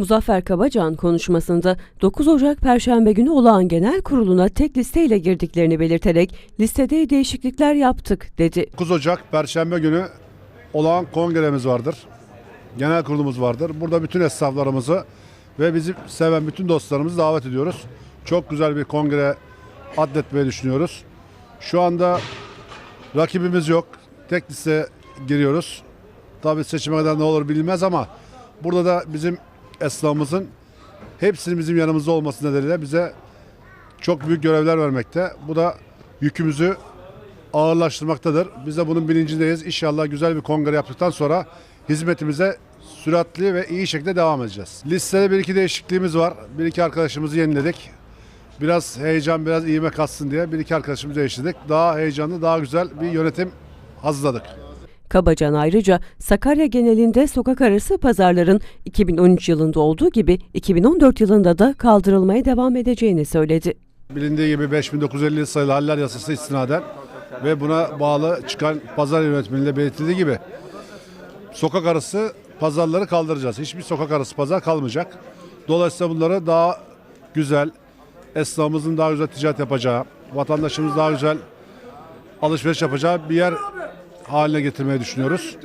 Muzaffer Kabacan konuşmasında 9 Ocak Perşembe günü olağan genel kuruluna tek listeyle girdiklerini belirterek listede değişiklikler yaptık dedi. 9 Ocak Perşembe günü olağan kongremiz vardır. Genel kurulumuz vardır. Burada bütün esnaflarımızı ve bizi seven bütün dostlarımızı davet ediyoruz. Çok güzel bir kongre adletmeyi düşünüyoruz. Şu anda rakibimiz yok. Tek liste giriyoruz. Tabii seçime kadar ne olur bilinmez ama burada da bizim esnafımızın hepsinin bizim yanımızda olması nedeniyle bize çok büyük görevler vermekte. Bu da yükümüzü ağırlaştırmaktadır. Biz de bunun bilincindeyiz. İnşallah güzel bir kongre yaptıktan sonra hizmetimize süratli ve iyi şekilde devam edeceğiz. Listede bir iki değişikliğimiz var. Bir iki arkadaşımızı yeniledik. Biraz heyecan, biraz iğme katsın diye bir iki arkadaşımızı değiştirdik. Daha heyecanlı, daha güzel bir yönetim hazırladık. Kabacan ayrıca Sakarya genelinde sokak arası pazarların 2013 yılında olduğu gibi 2014 yılında da kaldırılmaya devam edeceğini söyledi. Bilindiği gibi 5950 sayılı haller yasası istinaden ve buna bağlı çıkan pazar yönetmeliğinde belirtildiği gibi sokak arası pazarları kaldıracağız. Hiçbir sokak arası pazar kalmayacak. Dolayısıyla bunları daha güzel, esnafımızın daha güzel ticaret yapacağı, vatandaşımız daha güzel alışveriş yapacağı bir yer haline getirmeyi düşünüyoruz.